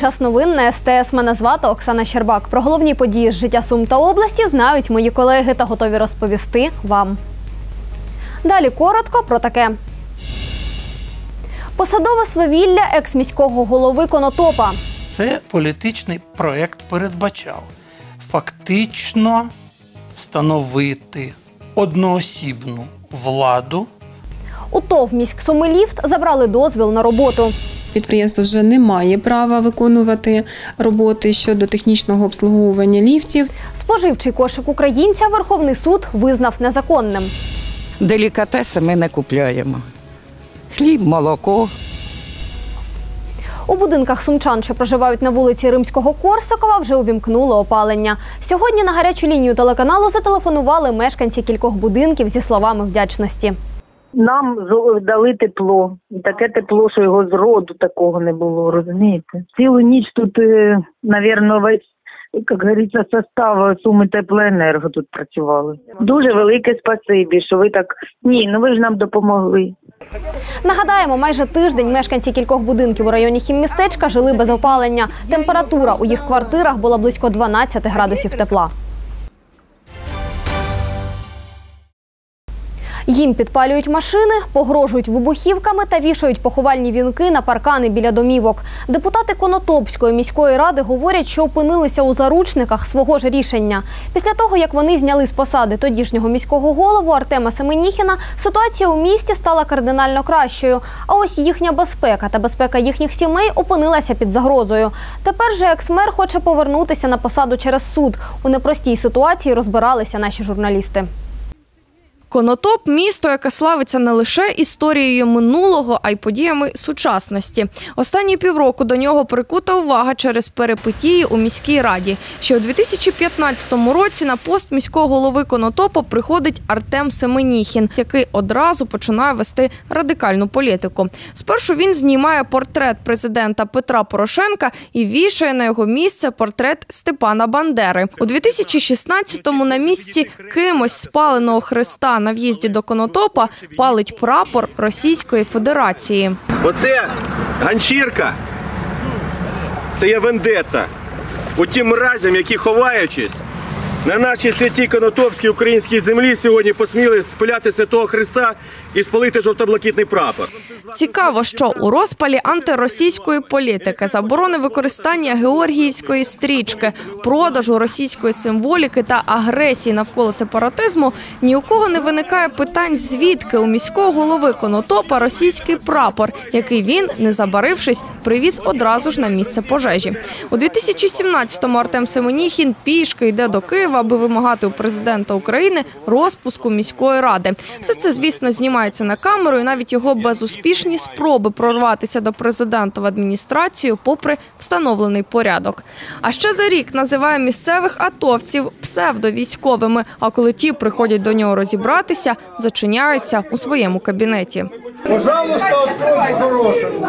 Час новин на СТС. Мене звати Оксана Щербак. Про головні події з життя Сум та області знають мої колеги та готові розповісти вам. Далі коротко про таке. Посадове свавілля екс-міського голови Конотопа. Це політичний проект передбачав фактично встановити одноосібну владу У ТОВ «Міськсумиліфт» забрали дозвіл на роботу. Підприємство вже не має права виконувати роботи щодо технічного обслуговування ліфтів. Споживчий кошик українця Верховний суд визнав незаконним. Делікатеси ми не купляємо. Хліб, молоко. У будинках сумчан, що проживають на вулиці Римського Корсакова, вже увімкнули опалення. Сьогодні на гарячу лінію телеканалу зателефонували мешканці кількох будинків зі словами вдячності. Нам дали тепло. І таке тепло, що його з роду такого не було, розумієте? Цілу ніч тут, е, навірно, весь, як говориться, состав суми теплоенерго тут працювали. Дуже велике спасибі, що ви так. Ні, ну ви ж нам допомогли. Нагадаємо, майже тиждень мешканці кількох будинків у районі хіммістечка жили без опалення. Температура у їх квартирах була близько 12 градусів тепла. Їм підпалюють машини, погрожують вибухівками та вішають поховальні вінки на паркани біля домівок. Депутати Конотопської міської ради говорять, що опинилися у заручниках свого ж рішення. Після того, як вони зняли з посади тодішнього міського голову Артема Семеніхіна, ситуація у місті стала кардинально кращою. А ось їхня безпека та безпека їхніх сімей опинилася під загрозою. Тепер же екс-мер хоче повернутися на посаду через суд. У непростій ситуації розбиралися наші журналісти. Конотоп місто, яке славиться не лише історією минулого, а й подіями сучасності. Останні півроку до нього прикута увага через перипетії у міській раді. Ще у 2015 році на пост міського голови Конотопа приходить Артем Семеніхін, який одразу починає вести радикальну політику. Спершу він знімає портрет президента Петра Порошенка і вішає на його місце портрет Степана Бандери. У 2016-му на місці кимось спаленого хреста на в'їзді до Конотопа палить прапор Російської Федерації. Оце ганчірка. Це є вендета. У тим мразям, які ховаючись на нашій святій конотопській українській землі, сьогодні посміли спиляти святого Христа і спалити жовто-блакитний прапор. Цікаво, що у розпалі антиросійської політики, заборони використання георгіївської стрічки, продажу російської символіки та агресії навколо сепаратизму ні у кого не виникає питань, звідки у міського голови Конотопа російський прапор, який він, не забарившись, привіз одразу ж на місце пожежі. У 2017-му Артем Семеніхін пішки йде до Києва, аби вимагати у президента України розпуску міської ради. Все це, звісно, знімається на камеру, і навіть його безуспішні спроби прорватися до президента в адміністрацію, попри встановлений порядок. А ще за рік називає місцевих атовців псевдовійськовими. А коли ті приходять до нього розібратися, зачиняються у своєму кабінеті. Пожалуйста, открой по-хорошему.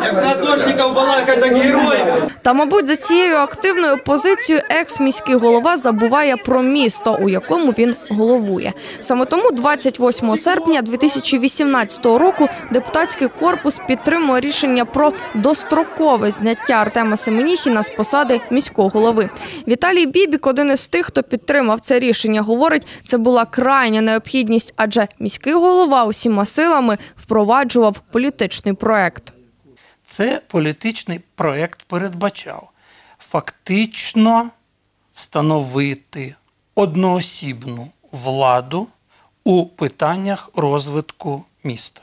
Та, мабуть, за цією активною позицією екс-міський голова забуває про місто, у якому він головує. Саме тому 28 серпня 2018 року депутатський корпус підтримує рішення про дострокове зняття Артема Семеніхіна з посади міського голови. Віталій Бібік, один із тих, хто підтримав це рішення, говорить, це була крайня необхідність, адже міський голова усіма силами впроваджував політичний проект. Це політичний проект передбачав фактично встановити одноосібну владу у питаннях розвитку міста.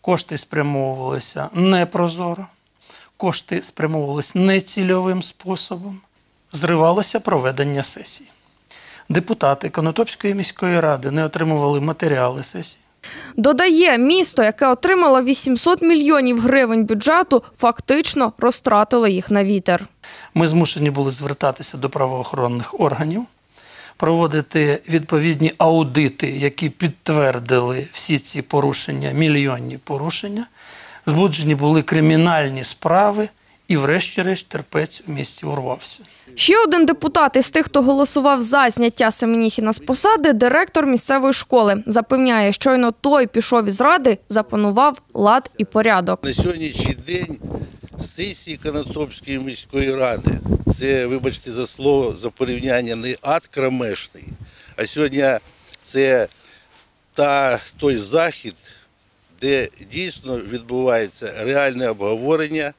Кошти спрямовувалися непрозоро, кошти спрямовувалися нецільовим способом, зривалося проведення сесій. Депутати Конотопської міської ради не отримували матеріали сесій. Додає, місто, яке отримало 800 мільйонів гривень бюджету, фактично розтратило їх на вітер. Ми змушені були звертатися до правоохоронних органів, проводити відповідні аудити, які підтвердили всі ці порушення, мільйонні порушення. Збуджені були кримінальні справи, і, врешті-решт, терпець у місті урвався. Ще один депутат із тих, хто голосував за зняття Семеніхіна з посади, директор місцевої школи, запевняє, щойно той пішов із ради, запанував лад і порядок. На сьогоднішній день сесії Конотопської міської ради. Це, вибачте за слово, за порівняння не ад кромешний, а сьогодні це та, той захід, де дійсно відбувається реальне обговорення,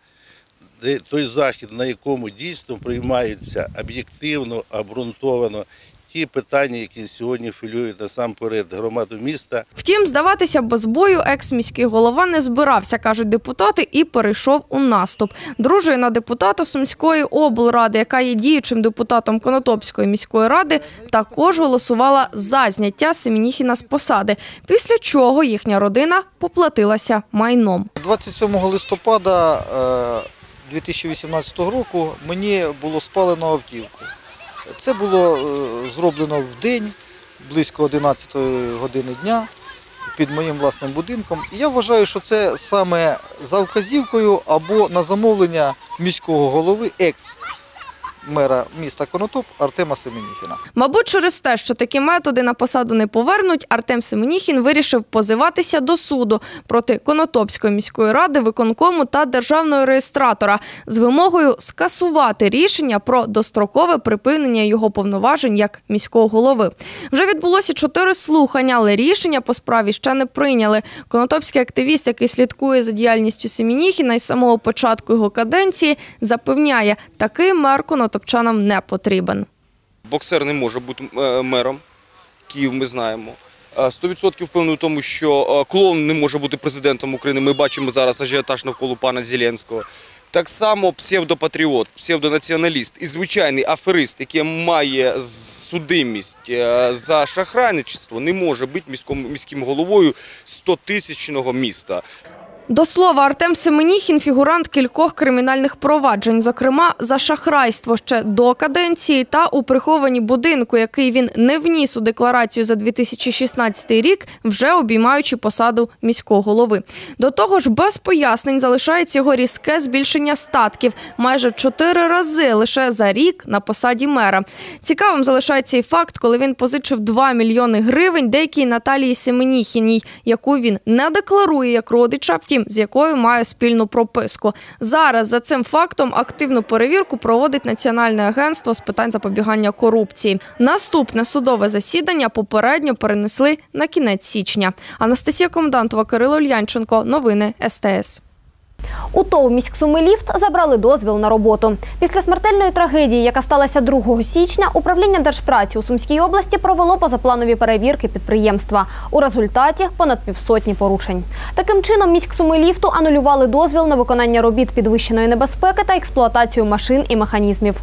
той захід, на якому дійсно приймаються об'єктивно, обґрунтовано ті питання, які сьогодні хвилюють насамперед громаду міста. Втім, здаватися без бою екс-міський голова не збирався, кажуть депутати, і перейшов у наступ. Дружина депутата Сумської облради, яка є діючим депутатом Конотопської міської ради, також голосувала за зняття Семеніхіна з посади. Після чого їхня родина поплатилася майном. 27 листопада е, 2018 року мені було спалено автівку. Це було е, зроблено в день, близько 11 години дня, під моїм власним будинком. І я вважаю, що це саме за вказівкою або на замовлення міського голови, екс-мера міста Конотоп Артема Семеніхіна. Мабуть, через те, що такі методи на посаду не повернуть, Артем Семеніхін вирішив позиватися до суду проти Конотопської міської ради, виконкому та державного реєстратора з вимогою скасувати рішення про дострокове припинення його повноважень як міського голови. Вже відбулося чотири слухання, але рішення по справі ще не прийняли. Конотопський активіст, який слідкує за діяльністю Семеніхіна із самого початку його каденції, запевняє, такий мер конотопчанам не потрібен. боксер не може бути е, мером. Київ ми знаємо. Е, 100% впевнений в тому, що е, клоун не може бути президентом України. Ми бачимо зараз ажіотаж навколо пана Зеленського. Так само псевдопатріот, псевдонаціоналіст і звичайний аферист, який має судимість е, за шахрайничество, не може бути міським головою 100-тисячного міста. До слова, Артем Семеніхін – фігурант кількох кримінальних проваджень, зокрема за шахрайство ще до каденції та у прихованні будинку, який він не вніс у декларацію за 2016 рік, вже обіймаючи посаду міського голови. До того ж, без пояснень залишається його різке збільшення статків майже чотири рази лише за рік на посаді мера. Цікавим залишається і факт, коли він позичив 2 мільйони гривень деякій Наталії Семеніхіній, яку він не декларує як родича, втім, з якою має спільну прописку. Зараз за цим фактом активну перевірку проводить Національне агентство з питань запобігання корупції. Наступне судове засідання попередньо перенесли на кінець січня. Анастасія Комдантова, Кирило Лянченко. Новини СТС. У ТОВ «Міськсумиліфт» забрали дозвіл на роботу. Після смертельної трагедії, яка сталася 2 січня, управління Держпраці у Сумській області провело позапланові перевірки підприємства. У результаті понад півсотні порушень. Таким чином, «Міськсумиліфту» анулювали дозвіл на виконання робіт підвищеної небезпеки та експлуатацію машин і механізмів.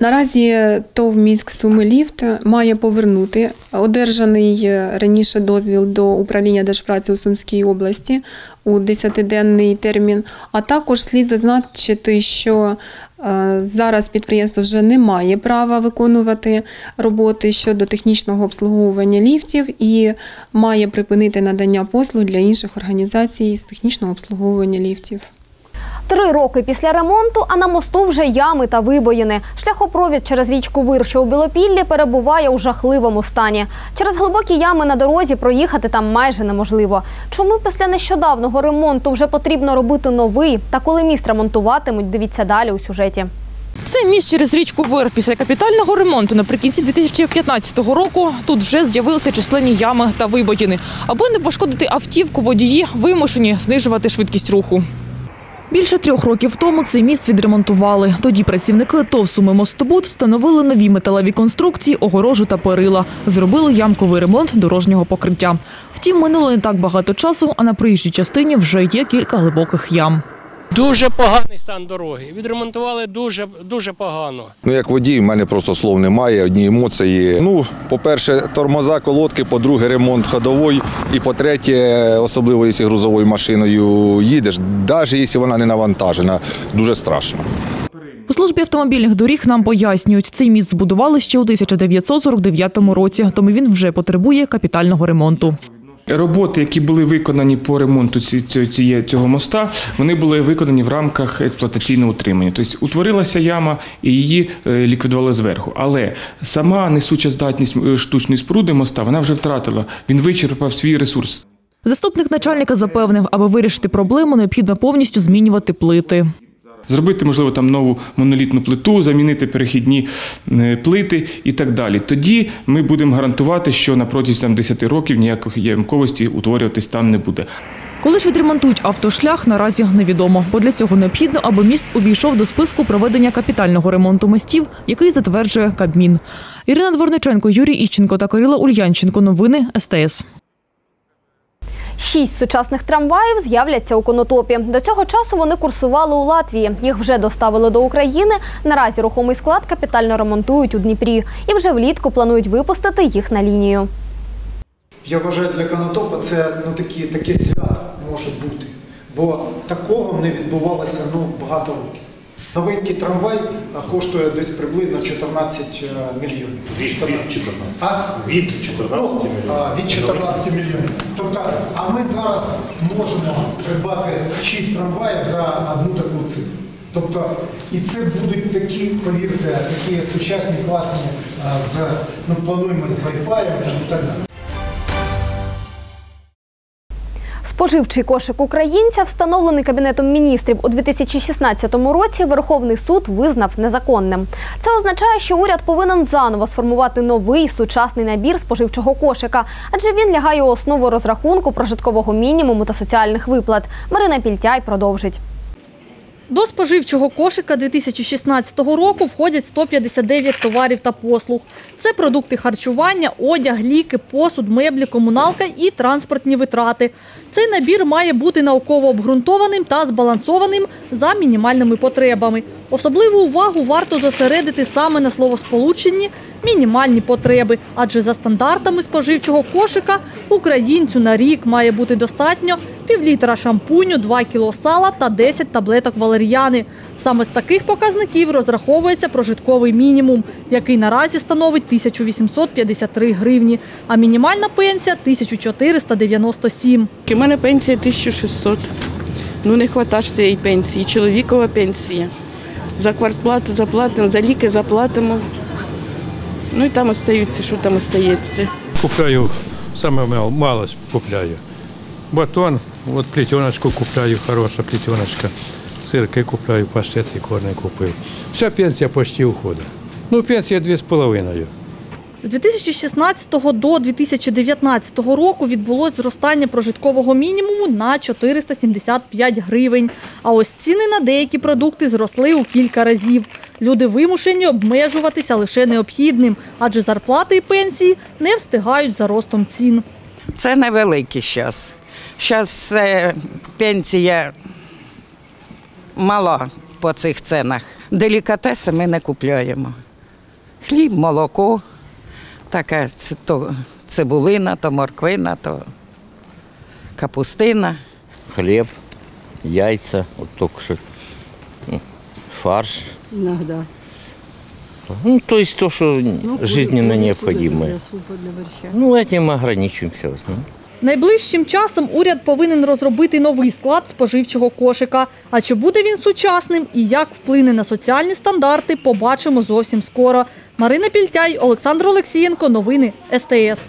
Наразі ТОВ «Міськ Суми Ліфт» має повернути одержаний е, раніше дозвіл до управління Держпраці у Сумській області у 10-денний термін. А також слід зазначити, що е, зараз підприємство вже не має права виконувати роботи щодо технічного обслуговування ліфтів і має припинити надання послуг для інших організацій з технічного обслуговування ліфтів. Три роки після ремонту, а на мосту вже ями та вибоїни. Шляхопровід через річку Вир, що у Білопіллі, перебуває у жахливому стані. Через глибокі ями на дорозі проїхати там майже неможливо. Чому після нещодавнього ремонту вже потрібно робити новий? Та коли міст ремонтуватимуть, дивіться далі у сюжеті. Це міст через річку Вир. Після капітального ремонту наприкінці 2015 року тут вже з'явилися численні ями та вибоїни. Аби не пошкодити автівку, водії вимушені знижувати швидкість руху. Більше трьох років тому цей міст відремонтували. Тоді працівники ТОВ «Суми Мостобуд» встановили нові металеві конструкції, огорожу та перила. Зробили ямковий ремонт дорожнього покриття. Втім, минуло не так багато часу, а на проїжджій частині вже є кілька глибоких ям. Дуже поганий стан дороги. Відремонтували дуже дуже погано. Ну, як водій, в мене просто слов немає, одні емоції. Ну, по-перше, тормоза, колодки, по-друге, ремонт ходової, і по-третє, особливо, якщо грузовою машиною їдеш, навіть якщо вона не навантажена, дуже страшно. У службі автомобільних доріг нам пояснюють, цей міст збудували ще у 1949 році, тому він вже потребує капітального ремонту. Роботи, які були виконані по ремонту цього моста, вони були виконані в рамках експлуатаційного утримання. Тобто утворилася яма і її е, ліквідували зверху. Але сама несуча здатність е, штучної споруди моста вона вже втратила. Він вичерпав свій ресурс. Заступник начальника запевнив, аби вирішити проблему, необхідно повністю змінювати плити. Зробити, можливо, там нову монолітну плиту, замінити перехідні е, плити і так далі. Тоді ми будемо гарантувати, що на протязі там, 10 років ніякої ямковості утворюватись там не буде. Коли ж відремонтують автошлях, наразі невідомо, бо для цього необхідно, аби міст увійшов до списку проведення капітального ремонту мостів, який затверджує Кабмін. Ірина Дворниченко, Юрій Іщенко та Кирила Ульянченко. Новини СТС. Шість сучасних трамваїв з'являться у Конотопі. До цього часу вони курсували у Латвії. Їх вже доставили до України. Наразі рухомий склад капітально ремонтують у Дніпрі. І вже влітку планують випустити їх на лінію. Я вважаю, для Конотопа це ну, такі, таке свято може бути. Бо такого не відбувалося ну, багато років. Новенький трамвай коштує десь приблизно 14 мільйонів. Від, від 14. А? Від 14 Ну, мільйонів. а, від 14 мільйонів. Тобто, а ми зараз можемо придбати 6 трамваїв за одну таку цифру. Тобто, і це будуть такі, повірте, такі сучасні, класні, з, ну, плануємо з Wi-Fi і так далі. Споживчий кошик українця, встановлений Кабінетом міністрів у 2016 році, Верховний суд визнав незаконним. Це означає, що уряд повинен заново сформувати новий сучасний набір споживчого кошика, адже він лягає у основу розрахунку прожиткового мінімуму та соціальних виплат. Марина Пільтяй продовжить. До споживчого кошика 2016 року входять 159 товарів та послуг. Це продукти харчування, одяг, ліки, посуд, меблі, комуналка і транспортні витрати. Цей набір має бути науково обґрунтованим та збалансованим за мінімальними потребами. Особливу увагу варто зосередити саме на словосполученні мінімальні потреби, адже за стандартами споживчого кошика українцю на рік має бути достатньо півлітра шампуню, 2 кіло сала та 10 таблеток валеріани. Саме з таких показників розраховується прожитковий мінімум, який наразі становить 1853 гривні, а мінімальна пенсія 1497. Мене пенсія 1600. Ну не вистачає тієї пенсії. Чоловікова пенсія. За квартплату заплатимо, за ліки заплатимо. Ну і там остаються, що там остається. Купляю, саме мало, купляю. Батон, от плетеночку купляю, хороша плетеночка. Сирки купляю, паштет і корни купив. Вся пенсія почти уходить. Ну, пенсія 2,5. З 2016 до 2019 року відбулось зростання прожиткового мінімуму на 475 гривень. А ось ціни на деякі продукти зросли у кілька разів. Люди вимушені обмежуватися лише необхідним, адже зарплати і пенсії не встигають за ростом цін. Це невеликий зараз. Зараз е, пенсія мала по цих ценах. Делікатеси ми не купляємо. Хліб, молоко, така то цибулина, то морквина, то капустина. хлеб, яйца, вот только что м, фарш. Іногда. Ну, то есть то, что жизненно необходимое. Ну, этим ограничиваемся в основном. Найближчим часом уряд повинен розробити новий склад споживчого кошика. А чи буде він сучасним і як вплине на соціальні стандарти, побачимо зовсім скоро. Марина Пільтяй, Олександр Олексієнко. Новини СТС.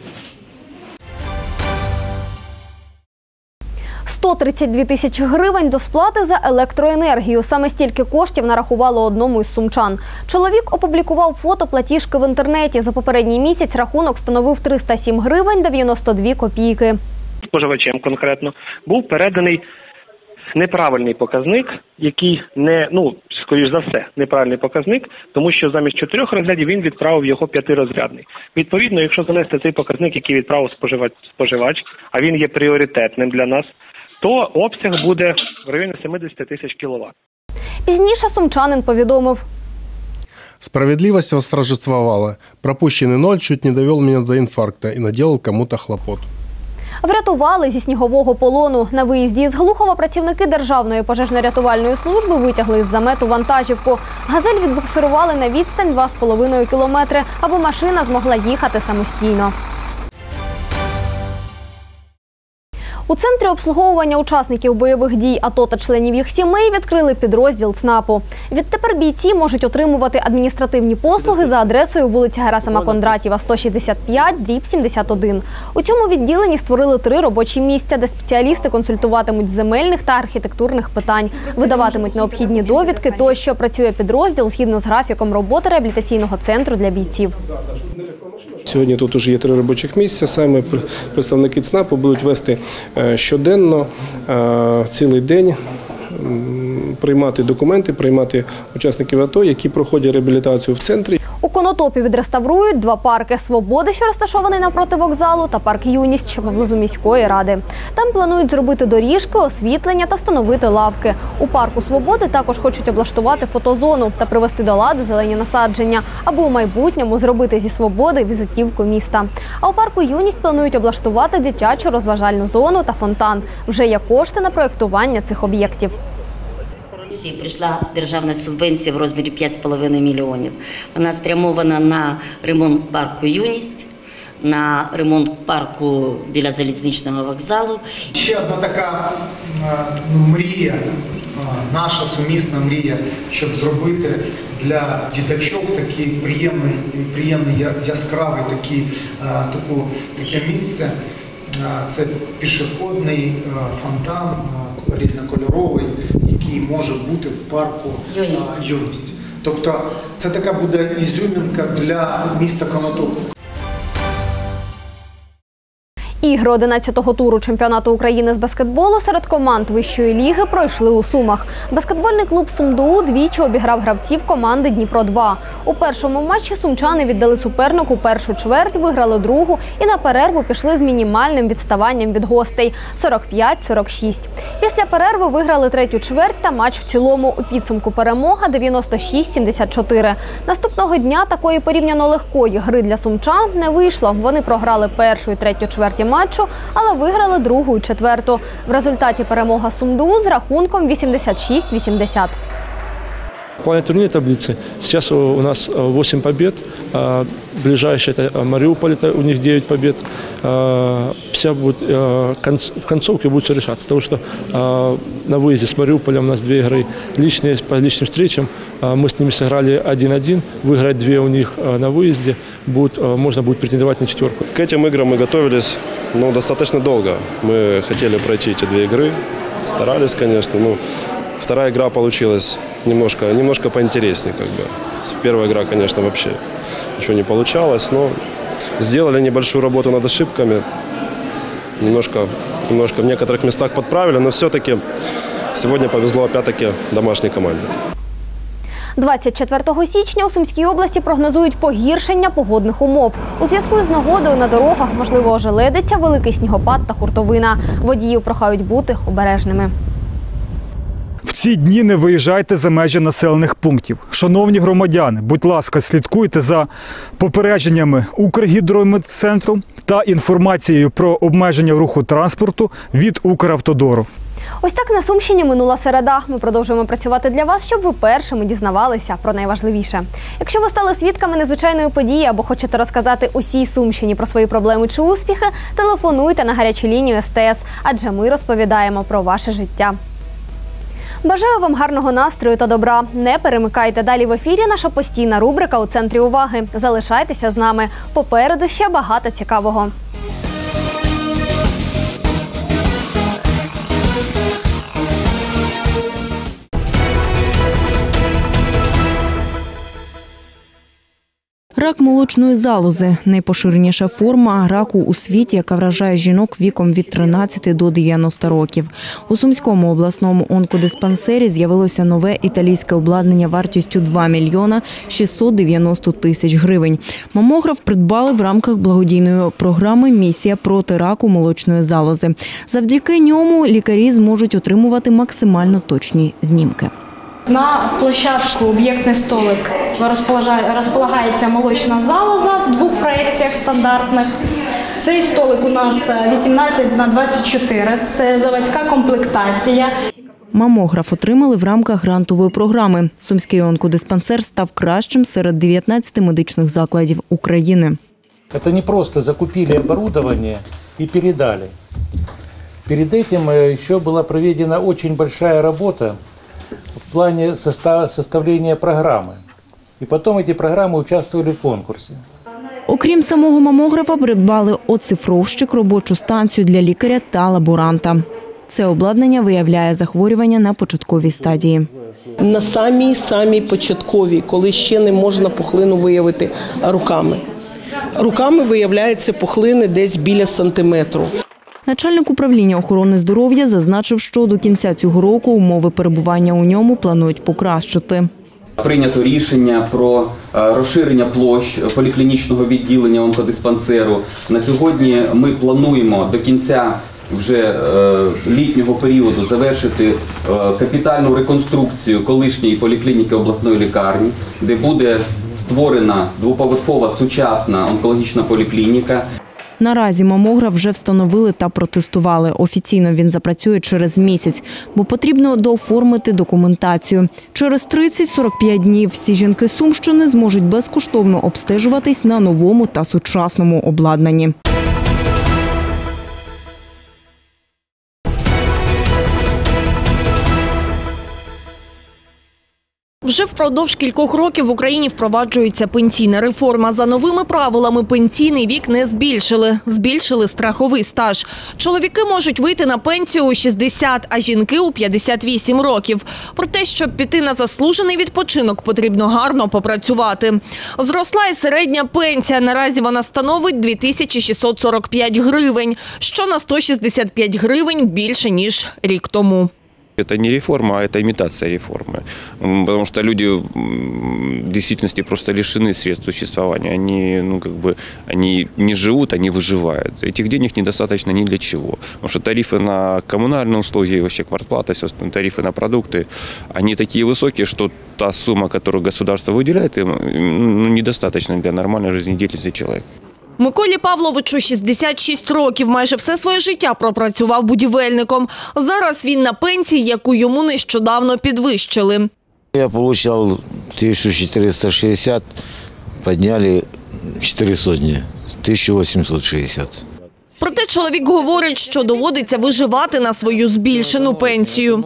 132 тисячі гривень до сплати за електроенергію. Саме стільки коштів нарахувало одному із сумчан. Чоловік опублікував фото платіжки в інтернеті. За попередній місяць рахунок становив 307 гривень 92 копійки. споживачем конкретно був переданий неправильний показник, який не ну скоріш за все неправильний показник, тому що замість чотирьох розрядів він відправив його п'ятирозрядний. Відповідно, якщо занести цей показник, який відправив споживач, споживач, а він є пріоритетним для нас, то обсяг буде в районі 70 тисяч кіловат. Пізніше сумчанин повідомив. Справедливость восторжествовала. Пропущенный ноль чуть не довел меня до инфаркта и наделал кому-то хлопот. Врятували зі снігового полону. На виїзді з Глухова працівники Державної пожежно-рятувальної служби витягли з замету вантажівку. Газель відбуксирували на відстань 2,5 кілометри, аби машина змогла їхати самостійно. У центрі обслуговування учасників бойових дій АТО та членів їх сімей відкрили підрозділ ЦНАПу. Відтепер бійці можуть отримувати адміністративні послуги за адресою вулиця Герасима Кондратєва, 165, дріб 71. У цьому відділенні створили три робочі місця, де спеціалісти консультуватимуть земельних та архітектурних питань, видаватимуть необхідні довідки. Тощо працює підрозділ згідно з графіком роботи реабілітаційного центру для бійців. Сьогодні тут уже є три робочих місця. Саме пр- представники ЦНАПу будуть вести е, щоденно, е, цілий день. Приймати документи, приймати учасників АТО, які проходять реабілітацію в центрі. У Конотопі відреставрують два парки Свободи, що розташований навпроти вокзалу, та парк Юність, що поблизу міської ради. Там планують зробити доріжки, освітлення та встановити лавки. У парку Свободи також хочуть облаштувати фотозону та привести до ладу зелені насадження, аби у майбутньому зробити зі свободи візитівку міста. А у парку Юність планують облаштувати дитячу розважальну зону та фонтан. Вже є кошти на проєктування цих об'єктів. Прийшла державна субвенція в розмірі 5,5 мільйонів. Вона спрямована на ремонт парку Юність, на ремонт парку біля залізничного вокзалу. Ще одна така е, ну, мрія, е, наша сумісна мрія, щоб зробити для діточок такий приємний, приємний яскравий такий, е, таку, таке місце. Це пішохідний фонтан різнокольоровий, який може бути в парку Юність. юність. Тобто це така буде ізюмінка для міста Конотоп. Ігри 11-го туру чемпіонату України з баскетболу серед команд вищої ліги пройшли у Сумах. Баскетбольний клуб Сумду двічі обіграв гравців команди Дніпро 2 У першому матчі сумчани віддали супернику першу чверть, виграли другу і на перерву пішли з мінімальним відставанням від гостей 45-46. Після перерви виграли третю чверть та матч в цілому. У підсумку перемога 96-74. Наступного дня такої порівняно легкої гри для сумчан не вийшло. Вони програли першу і третю чверті матчу, але виграли другу і четверту. В результаті перемога Сумду з рахунком 86-80. Плане турнирной таблицы сейчас у нас э, 8 побед. А, Ближайший это Мариуполь, это у них 9 побед. А, Вся будет, э, в концовке будет все решаться. Потому что а, на выезде с Мариуполем у нас две игры личные, по личным встречам. Мы с ними сыграли 1-1. Выиграть две у них на выезде. Будет, можно будет претендовать на четверку. К этим играм мы готовились ну, достаточно долго. Мы хотели пройти эти две игры, старались, конечно. Ну, вторая игра получилась немножко, немножко поинтереснее. Как бы. Первая игра, конечно, вообще ничего не получалось, но сделали небольшую работу над ошибками. Немножко, немножко в некоторых местах подправили, но все-таки сегодня повезло опять-таки домашней команде. 24 січня у Сумській області прогнозують погіршення погодних умов. У зв'язку з нагодою на дорогах можливо ожеледиться, великий снігопад та хуртовина. Водіїв прохають бути обережними. Ці дні не виїжджайте за межі населених пунктів. Шановні громадяни, будь ласка, слідкуйте за попередженнями Укргідрометцентру та інформацією про обмеження руху транспорту від Укравтодору. Ось так на Сумщині минула середа. Ми продовжуємо працювати для вас, щоб ви першими дізнавалися про найважливіше. Якщо ви стали свідками незвичайної події або хочете розказати усій Сумщині про свої проблеми чи успіхи, телефонуйте на гарячу лінію СТС, адже ми розповідаємо про ваше життя. Бажаю вам гарного настрою та добра. Не перемикайте далі в ефірі. Наша постійна рубрика у центрі уваги. Залишайтеся з нами. Попереду ще багато цікавого. Рак молочної залози найпоширеніша форма раку у світі, яка вражає жінок віком від 13 до 90 років. У Сумському обласному онкодиспансері з'явилося нове італійське обладнання вартістю 2 мільйона 690 тисяч гривень. Мамограф придбали в рамках благодійної програми Місія проти раку молочної залози. Завдяки ньому лікарі зможуть отримувати максимально точні знімки. На площадку об'єктний столик розполагає- розполагається молочна залоза в двох проєкціях стандартних. Цей столик у нас е, 18 на 24, це заводська комплектація. Мамограф отримали в рамках грантової програми. Сумський онкодиспансер став кращим серед 19 медичних закладів України. Это не просто закупили оборудование и передали. Перед этим э, еще была проведена очень большая работа в плане соста- составления программы. И потом эти программы участвовали в конкурсе. Окрім самого мамографа, придбали оцифровщик, робочу станцію для лікаря та лаборанта. Це обладнання виявляє захворювання на початковій стадії. на самій самій початковій, коли ще не можна пухлину виявити руками. Руками виявляються пухлини десь біля сантиметру. Начальник управління охорони здоров'я зазначив, що до кінця цього року умови перебування у ньому планують покращити. Прийнято рішення про е, розширення площ поліклінічного відділення онкодиспансеру. На сьогодні ми плануємо до кінця вже е, літнього періоду завершити е, капітальну реконструкцію колишньої поліклініки обласної лікарні, де буде створена двоповерхова сучасна онкологічна поліклініка. Наразі мамограф вже встановили та протестували. Офіційно він запрацює через місяць, бо потрібно дооформити документацію. Через 30-45 днів всі жінки Сумщини зможуть безкоштовно обстежуватись на новому та сучасному обладнанні. Вже впродовж кількох років в Україні впроваджується пенсійна реформа. За новими правилами пенсійний вік не збільшили. Збільшили страховий стаж. Чоловіки можуть вийти на пенсію у 60, а жінки у 58 років. Про те, щоб піти на заслужений відпочинок, потрібно гарно попрацювати. Зросла і середня пенсія. Наразі вона становить 2645 гривень, що на 165 гривень більше, ніж рік тому. Это не реформа, а это имитация реформы. Потому что люди в действительности просто лишены средств существования. Они, ну, как бы, они не живут, они выживают. Этих денег недостаточно ни для чего. Потому что тарифы на коммунальные услуги, вообще квартплата, все остальное, тарифы на продукты, они такие высокие, что та сумма, которую государство выделяет, им ну, недостаточно для нормальной жизнедеятельности человека. Миколі Павловичу 66 років. Майже все своє життя пропрацював будівельником. Зараз він на пенсії, яку йому нещодавно підвищили. Я отримав 1460, підняли 4 сотни, 1860. Проте чоловік говорить, що доводиться виживати на свою збільшену пенсію.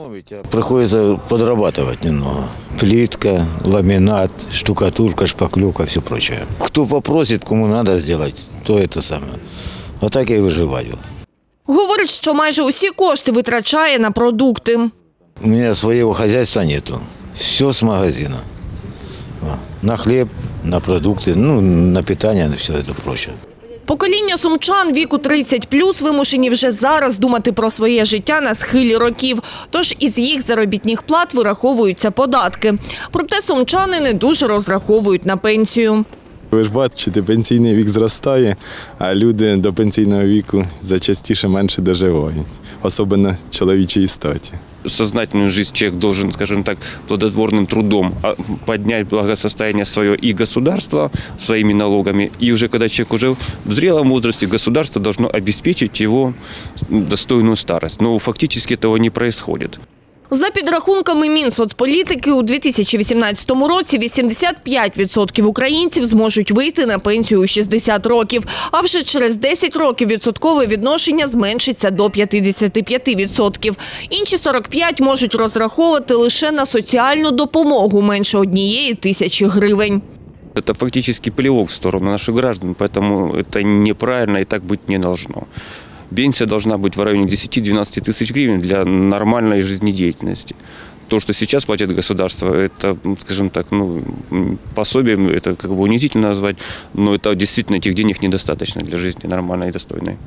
Приходится подрабатывать немного. Плитка, ламинат, штукатурка, шпаклевка, все прочее. Кто попросит, кому надо сделать, то это самое. А так я и выживаю. Говорить, що майже усі кошти витрачає на продукти. У меня своего хозяйства нету. Все с магазина. А, На хлеб, на продукты, ну, на питание, на все это прочее. Покоління сумчан віку 30+, плюс вимушені вже зараз думати про своє життя на схилі років. Тож із їх заробітних плат вираховуються податки. Проте сумчани не дуже розраховують на пенсію. Ви ж бачите, пенсійний вік зростає, а люди до пенсійного віку зачастіше менше доживають, особливо чоловічій статі. Сознательную жизнь человек должен, скажем так, плодотворным трудом а, поднять благосостояние свое и государства своими налогами. И уже когда человек уже в зрелом возрасте, государство должно обеспечить его достойную старость. Но фактически этого не происходит. За підрахунками Мінсоцполітики, у 2018 році 85% українців зможуть вийти на пенсію у 60 років. А вже через 10 років відсоткове відношення зменшиться до 55%. Інші 45 можуть розраховувати лише на соціальну допомогу менше однієї тисячі гривень. Это фактически плевок в сторону наших граждан, поэтому это неправильно и так быть не должно. Пенсия должна быть в районе 10-12 тысяч гривен для нормальной жизнедеятельности. То, что сейчас платит государство, это, ну, скажем так, ну, м, пособием, это как бы унизительно назвать, но это действительно этих денег недостаточно для жизни нормальной и достойной.